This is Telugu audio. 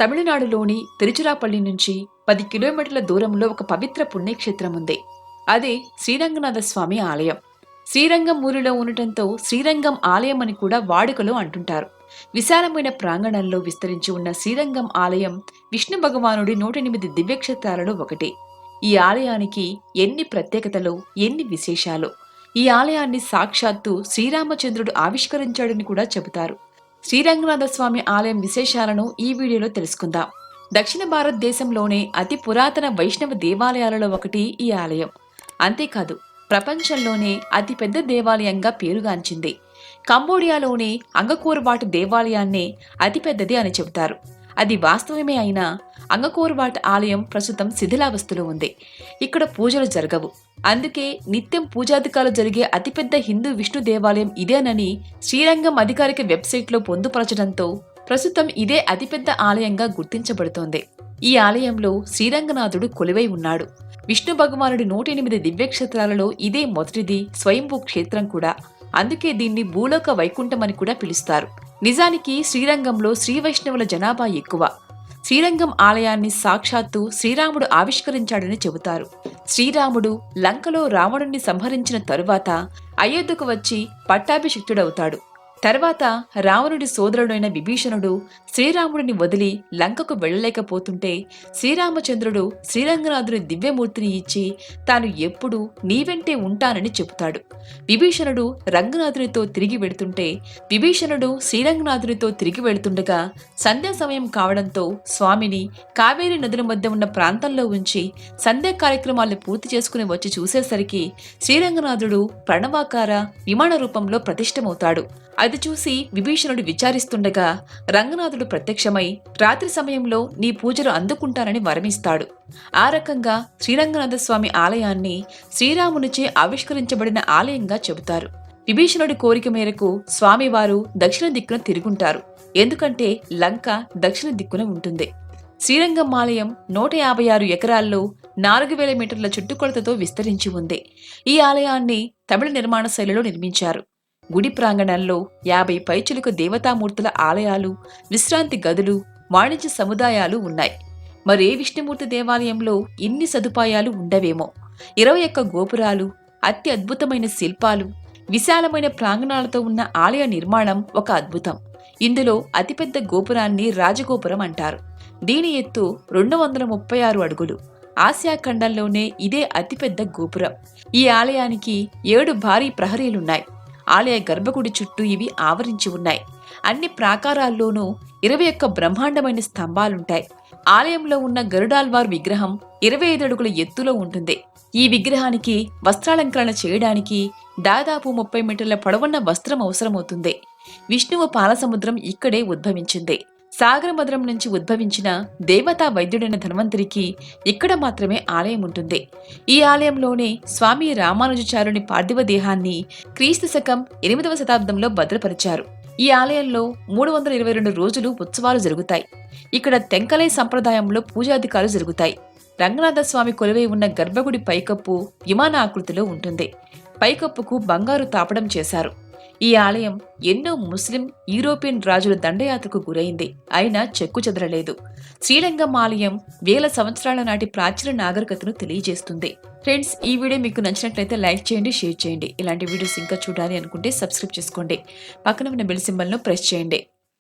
తమిళనాడులోని తిరుచిరాపల్లి నుంచి పది కిలోమీటర్ల దూరంలో ఒక పవిత్ర పుణ్యక్షేత్రం ఉంది. అదే శ్రీరంగనాథ స్వామి ఆలయం. శ్రీరంగం ఊరిలో ఉండటంతో శ్రీరంగం ఆలయం అని కూడా వాడుకలో అంటుంటారు. విశాలమైన ప్రాంగణంలో విస్తరించి ఉన్న శ్రీరంగం ఆలయం విష్ణు భగవానుడి నూట ఎనిమిది దివ్యక్షేత్రాలలో ఒకటి. ఈ ఆలయానికి ఎన్ని ప్రత్యేకతలు ఎన్ని విశేషాలు? ఈ ఆలయాన్ని సాక్షాత్తు శ్రీరామచంద్రుడు ఆవిష్కరించాడని కూడా చెబుతారు. శ్రీరంగనాథ స్వామి ఆలయం విశేషాలను ఈ వీడియోలో తెలుసుకుందాం. దక్షిణ భారతదేశంలోనే అతి పురాతన వైష్ణవ దేవాలయాలలో ఒకటి ఈ ఆలయం. అంతేకాదు ప్రపంచంలోనే అతిపెద్ద దేవాలయంగా పేరుగాంచింది. కంబోడియాలోని అంగకూరబాటు దేవాలయాన్నే అతిపెద్దది అని చెబుతారు. అది వాస్తవమే అయినా అంగకూరబాటు ఆలయం ప్రస్తుతం శిథిలావస్థలో ఉంది. ఇక్కడ పూజలు జరగవు. అందుకే నిత్యం పూజాధికారులు జరిగే అతిపెద్ద హిందూ విష్ణు దేవాలయం ఇదేనని శ్రీరంగం అధికారిక వెబ్సైట్లో పొందుపరచడంతో ప్రస్తుతం ఇదే అతిపెద్ద ఆలయంగా గుర్తించబడుతోంది. ఈ ఆలయంలో శ్రీరంగనాథుడు కొలువై ఉన్నాడు. విష్ణు భగవానుడి నూట ఎనిమిది దివ్యక్షేత్రాలలో ఇదే మొదటిది స్వయంభూ క్షేత్రం కూడా. అందుకే దీన్ని భూలోక వైకుంఠం అని కూడా పిలుస్తారు. నిజానికి శ్రీరంగంలో శ్రీ వైష్ణవుల జనాభా ఎక్కువ. శ్రీరంగం ఆలయాన్ని సాక్షాత్తు శ్రీరాముడు ఆవిష్కరించాడని చెబుతారు. శ్రీరాముడు లంకలో రావణుణ్ణి సంహరించిన తరువాత అయోధ్యకు వచ్చి పట్టాభిషిక్తుడవుతాడు. తర్వాత రావణుడి సోదరుడైన విభీషణుడు శ్రీరాముడిని వదిలి లంకకు వెళ్ళలేకపోతుంటే శ్రీరామచంద్రుడు శ్రీరంగనాథుని దివ్యమూర్తిని ఇచ్చి తాను ఎప్పుడూ నీవెంటే ఉంటానని చెబుతాడు. విభీషణుడు రంగనాథునితో తిరిగి వెడుతుంటే విభీషణుడు శ్రీరంగనాథునితో తిరిగి వెళుతుండగా సంధ్యా సమయం కావడంతో స్వామిని కావేరి నదుల మధ్య ఉన్న ప్రాంతంలో ఉంచి సంధ్యా కార్యక్రమాలను పూర్తి చేసుకుని వచ్చి చూసేసరికి శ్రీరంగనాథుడు ప్రణవాకార విమాన రూపంలో ప్రతిష్టమవుతాడు. అది చూసి విభీషణుడు విచారిస్తుండగా రంగనాథుడు ప్రత్యక్షమై రాత్రి సమయంలో నీ పూజలు అందుకుంటానని వరమిస్తాడు. ఆ రకంగా శ్రీరంగనాథ స్వామి ఆలయాన్ని శ్రీరామునిచే ఆవిష్కరించబడిన ఆలయంగా చెబుతారు. విభీషణుడి కోరిక మేరకు స్వామివారు దక్షిణ దిక్కున తిరుగుంటారు. ఎందుకంటే లంక దక్షిణ దిక్కున ఉంటుంది. శ్రీరంగం ఆలయం నూట యాభై ఆరు ఎకరాల్లో నాలుగు వేల మీటర్ల చుట్టుకొలతతో విస్తరించి ఉంది. ఈ ఆలయాన్ని తమిళ నిర్మాణ శైలిలో నిర్మించారు. గుడి ప్రాంగణంలో యాభై పైచులకు దేవతామూర్తుల ఆలయాలు విశ్రాంతి గదులు వాణిజ్య సముదాయాలు ఉన్నాయి. మరే విష్ణుమూర్తి దేవాలయంలో ఇన్ని సదుపాయాలు ఉండవేమో? ఇరవై ఒక్క గోపురాలు అతి అద్భుతమైన శిల్పాలు విశాలమైన ప్రాంగణాలతో ఉన్న ఆలయ నిర్మాణం ఒక అద్భుతం. ఇందులో అతిపెద్ద గోపురాన్ని రాజగోపురం అంటారు. దీని ఎత్తు రెండు వందల ముప్పై ఆరు అడుగులు. ఆసియా ఖండంలోనే ఇదే అతిపెద్ద గోపురం. ఈ ఆలయానికి ఏడు భారీ ప్రహరీలున్నాయి. ఆలయ గర్భగుడి చుట్టూ ఇవి ఆవరించి ఉన్నాయి. అన్ని ప్రాకారాల్లోనూ ఇరవై ఒక్క బ్రహ్మాండమైన స్తంభాలుంటాయి. ఆలయంలో ఉన్న గరుడాల్వార్ విగ్రహం ఇరవై ఐదు అడుగుల ఎత్తులో ఉంటుంది. ఈ విగ్రహానికి వస్త్రాలంకరణ చేయడానికి దాదాపు ముప్పై మీటర్ల పొడవున్న వస్త్రం అవసరమవుతుంది. విష్ణువు పాలసముద్రం ఇక్కడే ఉద్భవించింది. సాగరమధురం నుంచి ఉద్భవించిన దేవతా వైద్యుడైన ధన్వంతరికి ఇక్కడ మాత్రమే ఆలయం ఉంటుంది. ఈ ఆలయంలోనే స్వామి రామానుజాచార్యుని పార్థివ దేహాన్ని క్రీస్తు శకం ఎనిమిదవ శతాబ్దంలో భద్రపరిచారు. ఈ ఆలయంలో మూడు వందల ఇరవై రెండు రోజులు ఉత్సవాలు జరుగుతాయి. ఇక్కడ తెంకలై సంప్రదాయంలో పూజాధికాలు జరుగుతాయి. రంగనాథ స్వామి కొలువై ఉన్న గర్భగుడి పైకప్పు విమాన ఆకృతిలో ఉంటుంది. పైకప్పుకు బంగారు తాపడం చేశారు. ఈ ఆలయం ఎన్నో ముస్లిం యూరోపియన్ రాజుల దండయాత్రకు గురైంది. అయినా చెక్కు చెదరలేదు. శ్రీరంగం ఆలయం వేల సంవత్సరాల నాటి ప్రాచీన నాగరికతను తెలియజేస్తుంది. ఫ్రెండ్స్ ఈ వీడియో మీకు నచ్చినట్లయితే లైక్ చేయండి షేర్ చేయండి. ఇలాంటి వీడియోస్ ఇంకా చూడాలి అనుకుంటే సబ్స్క్రైబ్ చేసుకోండి. పక్కన ఉన్న బెల్ సింబల్ను ప్రెస్ చేయండి.